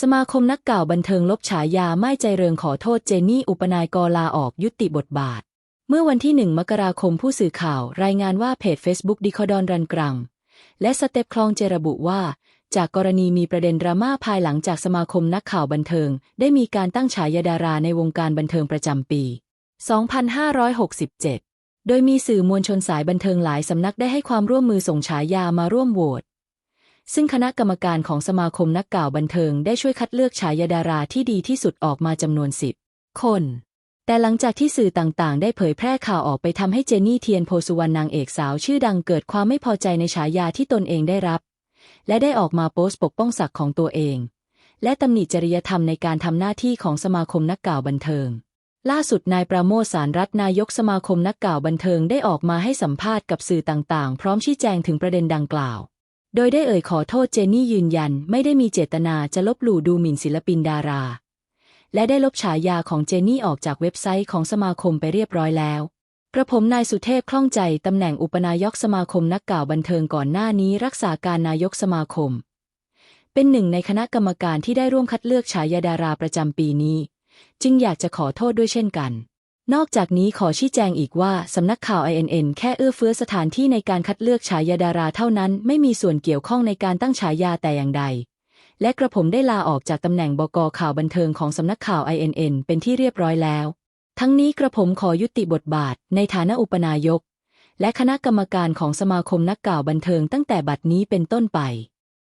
สมาคมนักกล่าวบันเทิงลบฉายาไม่ใจเริงขอโทษเจนนี่อุปนายกลาออกยุติบทบาท เมื่อวันที่หนึ่งมกราคมผู้สื่อข่าวรายงานว่าเพจ Facebook ดิคอดอนรันกรัง และสเต็ปคลองเจระบุว่า จากกรณีมีประเด็นดราม่าภายหลังจากสมาคมนักข่าวบันเทิง ได้มีการตั้งฉายาดาราในวงการบันเทิงประจำปี 2567 โดยมีสื่อมวลชนสายบันเทิงหลายสำนักได้ให้ความร่วมมือส่งฉายามาร่วมโหวต ซึ่งคณะกรรมการของสมาคมนักกล่าวบันเทิงได้ช่วยคัดเลือกฉายาดาราที่ดีที่สุดออกมาจำนวนสิบคน แต่หลังจากที่สื่อต่างๆ ได้เผยแพร่ข่าวออกไปทำให้เจนนี่เทียนโพสุวรรณนางเอกสาวชื่อดังเกิดความไม่พอใจในฉายาที่ตนเองได้รับ และได้ออกมาโพสต์ปกป้องศักดิ์ของตัวเอง และตำหนิจริยธรรมในการทำหน้าที่ของสมาคมนักกล่าวบันเทิงล่าสุดนายประโมทสารรัตน์นายกสมาคมนักกล่าวบันเทิงได้ออกมาให้สัมภาษณ์กับสื่อต่างๆ พร้อมชี้แจงถึงประเด็นดังกล่าว โดยได้เอ่ยขอโทษเจนนี่ยืนยันไม่ได้มีเจตนาจะลบหลู่ดูหมิ่นศิลปินดารา และได้ลบฉายาของเจนนี่ออกจากเว็บไซต์ของสมาคมไปเรียบร้อยแล้ว กระผมนายสุเทพคล่องใจตำแหน่งอุปนายกสมาคมนักกล่าวบันเทิงก่อนหน้านี้รักษาการนายกสมาคม เป็นหนึ่งในคณะกรรมการที่ได้ร่วมคัดเลือกฉายาดาราประจำปีนี้ จึงอยากจะขอโทษด้วยเช่นกัน นอกจากนี้ขอชี้แจงอีกว่า สำนักข่าว INN แค่เอื้อเฟื้อสถานที่ในการคัดเลือกฉายาดาราเท่านั้น ไม่มีส่วนเกี่ยวข้องในการตั้งฉายาแต่อย่างใด และกระผมได้ลาออกจากตำแหน่งบกข่าวบันเทิงของสำนักข่าว INN เป็นที่เรียบร้อยแล้ว ทั้งนี้กระผมขอยุติบทบาท ในฐานะอุปนายก และคณะกรรมการของสมาคมนักข่าวบันเทิงตั้งแต่บัดนี้เป็นต้นไป